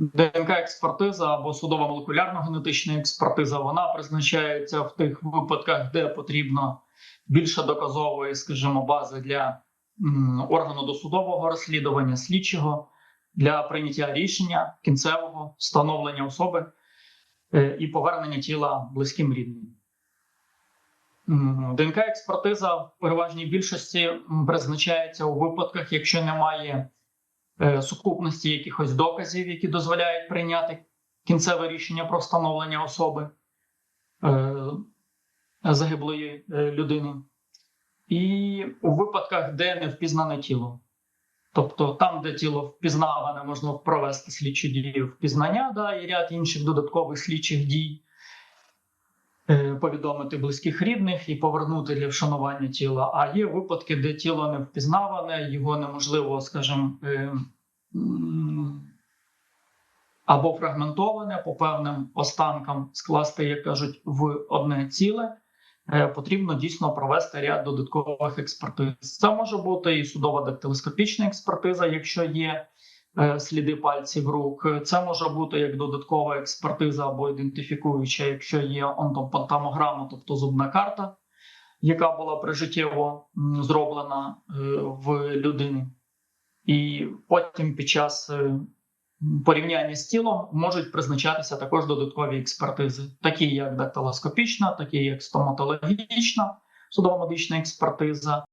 ДНК-експертиза або судово-молекулярно-генетична експертиза вона призначається в тих випадках, де потрібно більше доказової, скажімо, бази для органу досудового розслідування, слідчого для прийняття рішення кінцевого встановлення особи е, і повернення тіла близьким рідним. М, ДНК-експертиза в переважній більшості призначається у випадках, якщо немає сукупності якихось доказів, які дозволяють прийняти кінцеве рішення про встановлення особи е, загиблої е, людини, і у випадках, де не впізнане тіло. Тобто там, де тіло впізнаване, можна провести слідчі дії впізнання, да, і ряд інших додаткових слідчих дій, е, повідомити близьких рідних і повернути для вшанування тіла. А є випадки, де тіло не впізнаване, його неможливо, скажімо, е, або фрагментоване по певним останкам скласти, як кажуть, в одне ціле. Е, Потрібно дійсно провести ряд додаткових експертиз. Це може бути і судова дактилоскопічна експертиза, якщо є е, сліди пальців рук. Це може бути як додаткова експертиза або ідентифікуюча, якщо є онтопантомограма, тобто зубна карта, яка була прижиттєво зроблена е, в людини. І потім під час е, порівняння з тілом можуть призначатися також додаткові експертизи, такі як дактилоскопічна, такі як стоматологічна судово-медична експертиза,